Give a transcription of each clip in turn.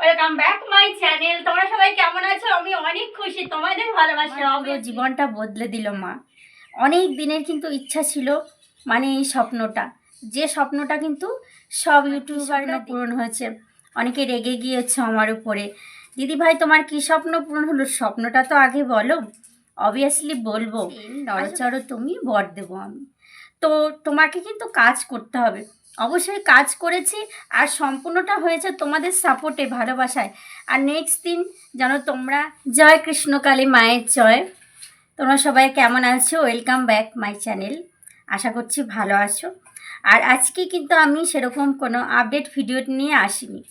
Welcome back my channel তোমরা সবাই কেমন আছো? আমি অনেক খুশি। তোমাদের ভালোবাসা পুরো জীবনটা বদলে দিল মা। অনেক দিনের কিন্তু ইচ্ছা ছিল মানে এই স্বপ্নটা। যে স্বপ্নটা কিন্তু সব ইউটিউবাররা পূরণ হয়েছে। অনেকে রেগে গিয়েছে আমার উপরে। দিদি ভাই তোমার কি স্বপ্ন পূরণ হলো? স্বপ্নটা তো আগে বলো। অবভিয়াসলি বলব। নড়চড়ো তুমি বর দেবো আমি। তো তোমাকে কিন্তু কাজ করতে হবে। অবশ্যই কাজ করেছি আর সম্পূর্ণটা হয়েছে তোমাদের সাপোর্টে ভালোবাসায়। আর নেক্সট দিন যেন তোমরা জয় কৃষ্ণকালী মায়ের জয়। তোমরা সবাই কেমন আছো? ওয়েলকাম ব্যাক মাই চ্যানেল আশা করছি ভালো আছো। আর আজকে কিন্তু আমি সেরকম কোনো আপডেট ভিডিও নিয়ে আসিনি।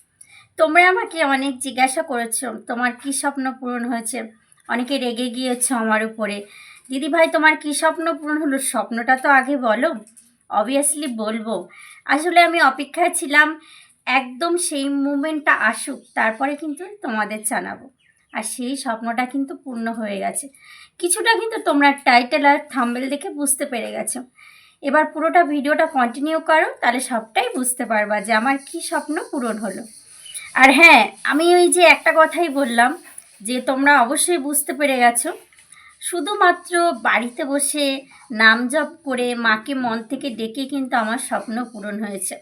তোমরা আমাকে অনেক জিজ্ঞাসা করেছ, তোমার কী স্বপ্ন পূরণ হয়েছে? অনেকে রেগে গিয়েছো আমার উপরে। দিদি ভাই তোমার কী স্বপ্ন পূরণ হলো? স্বপ্নটা তো আগে বলো। অবভিয়াসলি বলব। আসলে আমি অপেক্ষায় ছিলাম, একদম সেই মুমেন্টটা আসুক, তারপরে কিন্তু তোমাদের জানাব। আর সেই স্বপ্নটা কিন্তু পূর্ণ হয়ে গেছে। কিছুটা কিন্তু তোমরা টাইটেল আর থাম্বেল দেখে বুঝতে পেরে গেছো। এবার পুরোটা ভিডিওটা কন্টিনিউ করো, তাহলে সবটাই বুঝতে পারবা যে আমার কি স্বপ্ন পূরণ হলো। আর হ্যাঁ আমি ওই যে একটা কথাই বললাম, যে তোমরা অবশ্যই বুঝতে পেরে গেছো শুধুমাত্র বাড়িতে বসে নাম জপ করে মাকে মন থেকে ডেকে কিন্তু আমার স্বপ্ন পূরণ হয়েছে।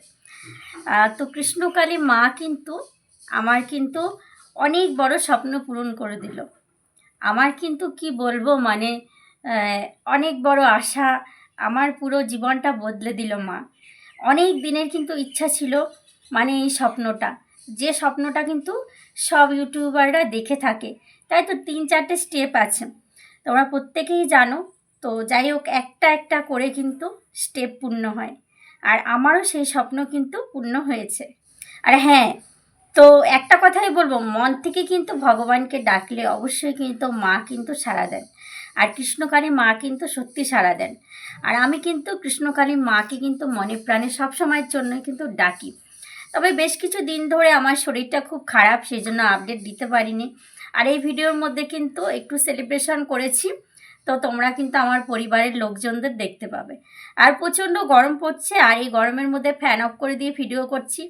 তো কৃষ্ণকালী মা কিন্তু আমার কিন্তু অনেক বড় স্বপ্ন পূরণ করে দিল। আমার কিন্তু কি বলব মানে অনেক বড় আশা, আমার পুরো জীবনটা বদলে দিল মা। অনেক দিনের কিন্তু ইচ্ছা ছিল মানে এই স্বপ্নটা। যে স্বপ্নটা কিন্তু সব ইউটিউবাররা দেখে থাকে। তাই তো তিন চারটে স্টেপ আছে। তোমরা প্রত্যেকেই জানো। তো যাই হোক, একটা একটা করে কিন্তু স্টেপ পূর্ণ হয়। আর আমারও সেই স্বপ্ন কিন্তু পূর্ণ হয়েছে। আর হ্যাঁ তো একটা কথাই বলব, মন থেকে কিন্তু ভগবানকে ডাকলে অবশ্যই কিন্তু মা কিন্তু সাড়া দেন। আর কৃষ্ণকালী মা কিন্তু সত্যি সাড়া দেন। আর আমি কিন্তু কৃষ্ণকালী মাকে কিন্তু মনে প্রাণে সব সময়ের জন্য কিন্তু ডাকি। তবে বেশ কিছু দিন ধরে আমার শরীরটা খুব খারাপ সেই জন্য আপডেট দিতে পারিনি। আর এই ভিডিওর মধ্যে কিন্তু একটু সেলিব্রেশন করেছি। তো তোমরা কিন্তু আমার পরিবারের লোকজনদের দেখতে পাবে। আর প্রচণ্ড গরম পড়ছে আর এই গরমের মধ্যে ফ্যান অফ করে দিয়ে ভিডিও করছি।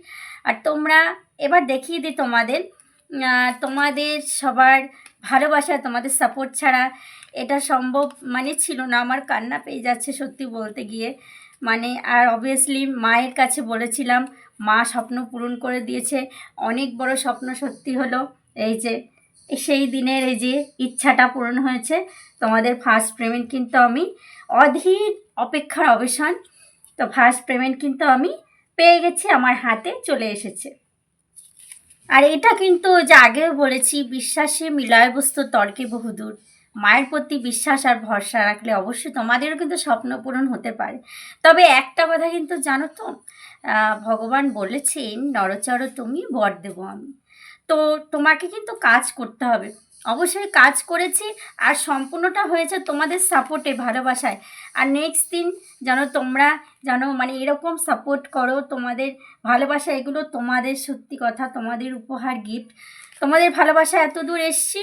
আর তোমরা এবার দেখিয়ে দিই তোমাদের তোমাদের সবার ভালোবাসা, তোমাদের সাপোর্ট ছাড়া এটা সম্ভব মানে ছিল না। আমার কান্না পেয়ে যাচ্ছে সত্যি বলতে গিয়ে। মানে আর অবভিয়াসলি মায়ের কাছে বলেছিলাম, মা স্বপ্ন পূরণ করে দিয়েছে। অনেক বড় স্বপ্ন সত্যি হলো। এই যে সেই দিনের এই যে ইচ্ছাটা পূরণ হয়েছে, তোমাদের ফার্স্ট পেমেন্ট কিন্তু আমি অধীর অপেক্ষার অবসান। তো ফার্স্ট পেমেন্ট কিন্তু আমি পেয়ে গেছি, আমার হাতে চলে এসেছে। আর এটা কিন্তু যে আগেও বলেছি, বিশ্বাসে মিলয় বস্তু তর্কে বহুদূর। মায়ের প্রতি বিশ্বাস আর ভরসা রাখলে অবশ্যই তোমাদেরও কিন্তু স্বপ্ন পূরণ হতে পারে। তবে একটা কথা কিন্তু জানো তো ভগবান বলেছেন, নরচর তুমি বর দেবো আমি। তো তোমাকে কিন্তু কাজ করতে হবে। অবশ্যই কাজ করেছি আর সম্পূর্ণটা হয়েছে তোমাদের সাপোর্টে ভালোবাসায়। আর নেক্সট দিন যেন তোমরা যেন মানে এরকম সাপোর্ট করো, তোমাদের ভালোবাসা এগুলো তোমাদের সত্যি কথা, তোমাদের উপহার গিফট তোমাদের ভালোবাসা এত দূর এসছি,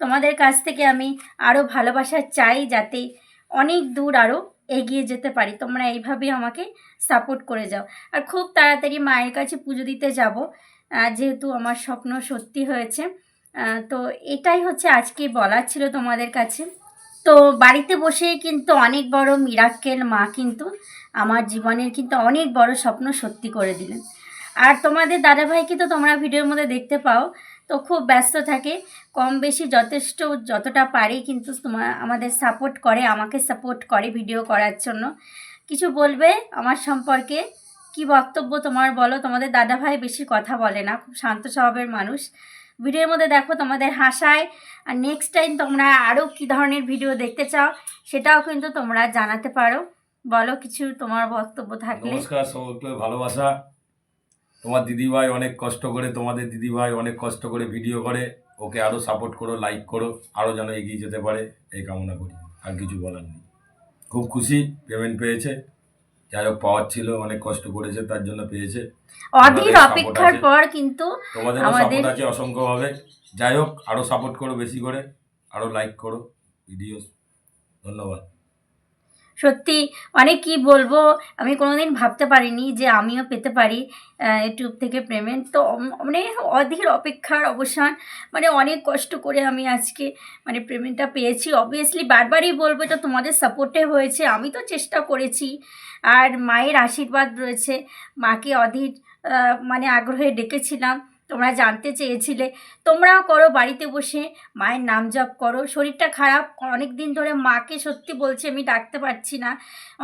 তোমাদের কাছ থেকে আমি আরও ভালোবাসা চাই যাতে অনেক দূর আরও এগিয়ে যেতে পারি। তোমরা এইভাবেই আমাকে সাপোর্ট করে যাও। আর খুব তাড়াতাড়ি মায়ের কাছে পুজো দিতে যাব। যেহেতু আমার স্বপ্ন সত্যি হয়েছে। তো এটাই হচ্ছে আজকে বলার ছিল তোমাদের কাছে। তো বাড়িতে বসেই কিন্তু অনেক বড় মিরাক্কেল মা কিন্তু আমার জীবনের কিন্তু অনেক বড় স্বপ্ন সত্যি করে দিলেন। আর তোমাদের দাদাভাইকে তো তোমরা ভিডিওর মধ্যে দেখতে পাও, তো খুব ব্যস্ত থাকে। কম বেশি যথেষ্ট যতটা পারে কিন্তু তোমার আমাদের সাপোর্ট করে, আমাকে সাপোর্ট করে ভিডিও করার জন্য। কিছু বলবে আমার সম্পর্কে? কি বক্তব্য তোমার বলো? তোমাদের দাদাভাই বেশি কথা বলে না, খুব শান্ত স্বভাবের মানুষ। ভিডিওর মধ্যে দেখো তোমাদের হাসায়। আর নেক্সট টাইম তোমরা আরও কী ধরনের ভিডিও দেখতে চাও, সেটাও কিন্তু তোমরা জানাতে পারো। বলো কিছু তোমার বক্তব্য থাকলে। নমস্কার সকলকে, ভালোবাসা। তোমার দিদিভাই অনেক কষ্ট করে, তোমাদের দিদিভাই অনেক কষ্ট করে ভিডিও করে। ওকে আরও সাপোর্ট করো লাইক করো আরও যেন এগিয়ে যেতে পারে, এই কামনা করি। আর কিছু বলার নেই। খুব খুশি পেমেন্ট পেয়েছে। যাই হোক পাওয়ার ছিল অনেক কষ্ট করেছে তার জন্য পেয়েছে। অধীর অপেক্ষার। পর কিন্তু তোমাদের আমাদের- সাপোর্ট আছে অসংখ্যভাবে যাই হোক আরও সাপোর্ট করো বেশি করে আরও লাইক করো ভিডিও ধন্যবাদ। সত্যি মানে কি বলব, আমি কোনোদিন ভাবতে পারিনি যে আমিও পেতে পারি ইউটিউব থেকে পেমেন্ট তো মানে অধীর অপেক্ষার অবসান মানে অনেক কষ্ট করে আমি আজকে মানে পেমেন্টটা পেয়েছি। অবভিয়াসলি বারবারই বলব এটা তোমাদের সাপোর্টে হয়েছে, আমি তো চেষ্টা করেছি। আর মায়ের আশীর্বাদ রয়েছে, মাকে অধীর মানে আগ্রহে ডেকেছিলাম। তোমরা জানতে চেয়েছিলে, তোমরাও করো বাড়িতে বসে, মায়ের নাম জপ করো। শরীরটা খারাপ অনেক দিন ধরে মাকে সত্যি বলছি আমি ডাকতে পারছি না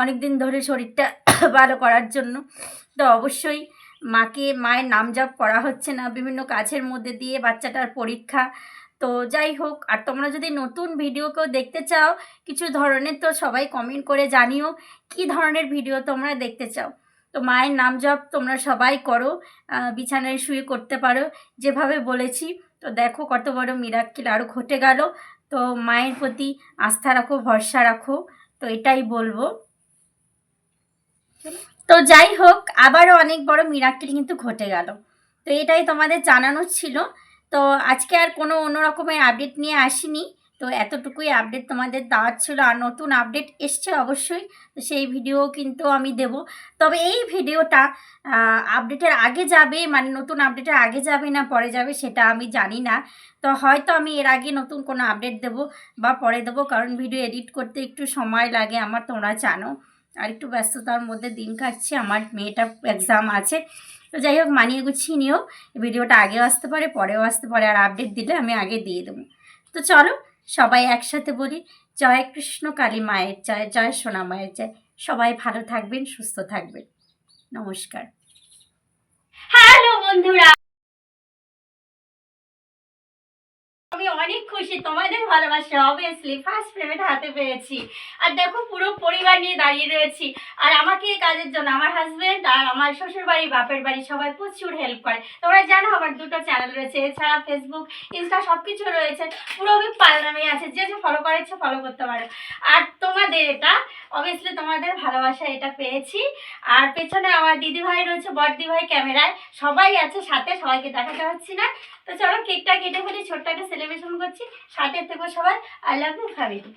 অনেক দিন ধরে শরীরটা ভালো করার জন্য। তো অবশ্যই মাকে, মায়ের নাম জপ করা হচ্ছে না, বিভিন্ন কাজের মধ্যে দিয়ে বাচ্চাটার পরীক্ষা। তো যাই হোক, আর তোমরা যদি নতুন ভিডিও কেউ দেখতে চাও, কিছু ধরনের তো সবাই কমেন্ট করে জানিও, কি ধরনের ভিডিও তোমরা দেখতে চাও? তো মায়ের নাম জপ তোমরা সবাই করো বিছানায় শুয়ে করতে পারো, যেভাবে বলেছি। তো দেখো কত বড় মিরাক্কেল আরও ঘটে গেল। তো মায়ের প্রতি আস্থা রাখো, ভরসা রাখো, তো এটাই বলব। তো যাই হোক, আবারও অনেক বড় মিরাক্কেল কিন্তু ঘটে গেল। তো এটাই তোমাদের জানানোর ছিল। তো আজকে আর কোনো অন্য রকমের আপডেট নিয়ে আসিনি। তো এতটুকুই আপডেট তোমাদের দেওয়ার ছিল আর নতুন আপডেট এসছে অবশ্যই, তো সেই ভিডিও কিন্তু আমি দেব। তবে এই ভিডিওটা আপডেটের আগে যাবে মানে নতুন আপডেটের আগে যাবে না, পরে যাবে সেটা আমি জানি না। তো হয়তো আমি এর আগে নতুন কোনো আপডেট দেব বা পরে দেবো, কারণ ভিডিও এডিট করতে একটু সময় লাগে আমার, তোমরা জানো। আর একটু ব্যস্ততার মধ্যে দিন কাটছে, আমার মেয়েটা এক্সাম আছে। তো যাই হোক, মানিয়ে গুছিয়ে নিও। ভিডিওটা আগেও আসতে পারে, পরেও আসতে পারে, আর আপডেট দিলে আমি আগে দিয়ে দেবো। তো চলো সবাই একসাথে বলি, জয় কৃষ্ণ কালী মায়ের জয় জয় সোনা মায়ের জয়। সবাই ভালো থাকবেন, সুস্থ থাকবেন। নমস্কার। হ্যালো বন্ধুরা! আমি অনেক খুশি, তোমাদের ভালোবাসা অবভিয়াসলি ফার্স্ট পেমেন্ট হাতে পেয়েছি আর দেখো, পুরো পরিবার নিয়ে দাঁড়িয়ে রয়েছি। আর আমাকে এই কাজের জন্য আমার হাজবেন্ড আর আমার শ্বশুর বাড়ি বাপের বাড়ি সবাই প্রচুর হেল্প করে। তোমরা জানো আমার দুটো চ্যানেল রয়েছে, এছাড়া ফেসবুক ইনস্টা সব কিছু রয়েছে। পুরো আমি পালনামে আছে, যে যে ফলো করেছে ফলো করতে পারো। আর তোমাদের এটা অবভিয়াসলি তোমাদের ভালোবাসা এটা পেয়েছি। আর পেছনে আমার দিদিভাই রয়েছে বড়দি ভাই ক্যামেরায়। সবাই আছে সাথে, সবাইকে দেখাতে পাচ্ছি না। তো চলো কেকটা কেটে ফেলি, ছোট্ট একটা সেলিব্রেশন করছি। সাথে থেকো সবাই। I love you family